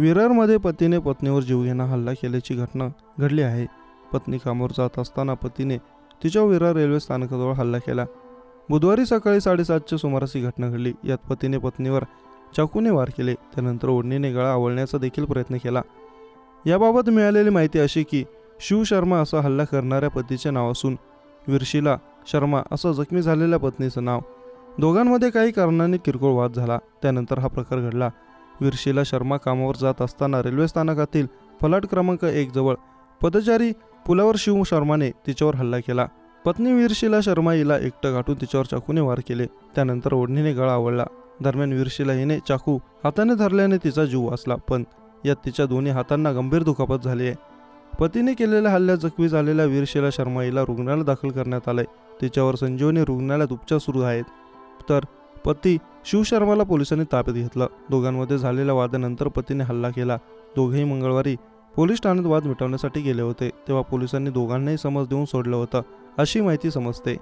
विरारमध्ये पतीने पत्नीवर जीवघेणा हल्ला केल्याची घटना घडली आहे. पत्नी कामावर जात असताना पतीने तिच्या विरार रेल्वे स्थानकाजवळ हल्ला केला. बुधवारी सकाळी साडेसातच्या सुमारास ही घटना घडली. यात पतीने पत्नीवर चाकूने वार केले. त्यानंतर ओढणीने गळा आवळण्याचा देखील प्रयत्न केला. याबाबत मिळालेली माहिती अशी की शिव शर्मा असा हल्ला करणाऱ्या पतीचे नाव असून विरशिला शर्मा असं जखमी झालेल्या पत्नीचं नाव. दोघांमध्ये काही कारणांनी किरकोळ वाद झाला. त्यानंतर हा प्रकार घडला. वीरशिला शर्मा कामावर जात असताना रेल्वे स्थानकातील फलाट क्रमांक एक जवळ पदचारी पुलावर शिव शर्माने तिच्यावर हल्ला केला. पत्नी वीरशिला शर्मा हिला एकटं गाठून तिच्यावर चाकूने वार केले. त्यानंतर ओढणीने गळा आवळला दरम्यान वीरशिला हिने चाकू हाताने धरल्याने तिचा जीव वाचला पण यात तिच्या दोन्ही हातांना गंभीर दुखापत झाली आहे. पतीने केलेल्या हल्ल्यात जखमी झालेल्या वीरशिला शर्मा हिला रुग्णालयात दाखल करण्यात आलंय. तिच्यावर संजीवनी रुग्णालयात उपचार सुरू आहेत. तर पती शिवशर्माला पोलिसांनी ताब्यात घेतलं. दोघांमध्ये झालेल्या वादानंतर पतीने हल्ला केला. दोघेही मंगळवारी पोलीस ठाण्यात वाद मिटवण्यासाठी गेले होते तेव्हा पोलिसांनी दोघांनाही समज देऊन सोडलं होतं अशी माहिती समजते.